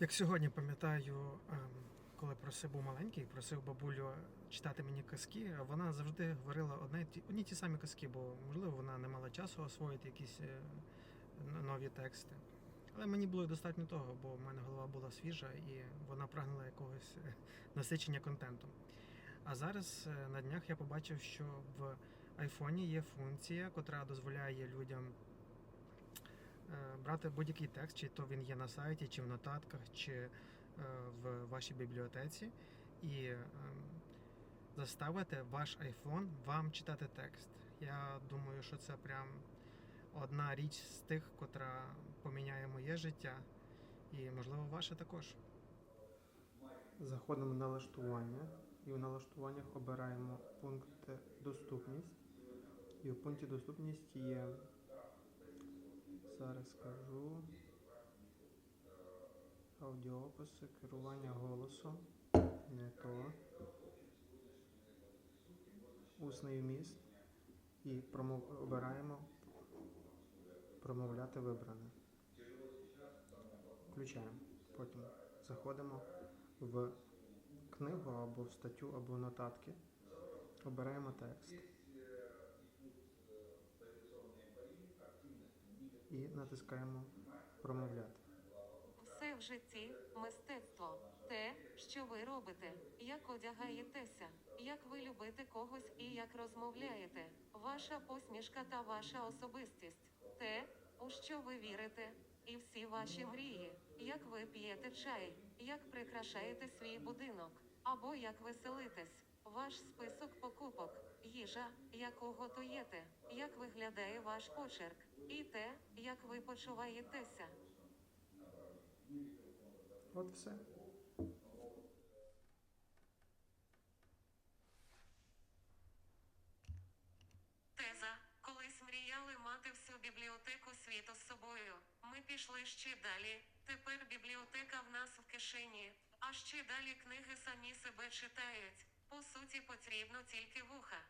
Як сьогодні пам'ятаю, ем, коли просив був маленький, просив бабулю читати мені казки, вона завжди говорила одне одні ті самі казки, бо можливо вона не мала часу освоїти якісь е, нові тексти. Але мені було достатньо того, бо в мене голова була свіжа і вона прагнула якогось е, насичення контентом. А зараз е, на днях я побачив, що в айфоні є функція, котра дозволяє людям брати будь-який текст, чи то він є на сайті, чи в нотатках, чи е, в вашій бібліотеці, і е, заставити ваш iPhone вам читати текст. Я думаю, що це прям одна річ з тих, котра поміняє моє життя, і можливо ваше також. Заходимо в налаштування і в налаштуваннях обираємо пункт доступність. І в пункті доступність є Зараз скажу. Аудіописи, керування голосом. Не то. Усний вміст. І промов... обираємо промовляти вибране. Включаємо. Потім заходимо в книгу або в статтю, або в нотатки. Обираємо текст. І натискаємо промовляти. Все в житті мистецтво. Те, що ви робите, як одягаєтеся, як ви любите когось і як розмовляєте, ваша посмішка та ваша особистість, те, у що ви вірите, і всі ваші мрії, як ви п'єте чай, як прикрашаєте свій будинок, або як веселитесь, ваш список покупок, їжа, яку готуєте, як виглядає ваш почерк, і те, як ви почуваєтеся. От все. Теза. Колись мріяли мати всю бібліотеку світу з собою. Ми пішли ще далі. Тепер бібліотека в нас в кишені. А ще далі книги самі себе читають. По суті, потрібно тільки вуха.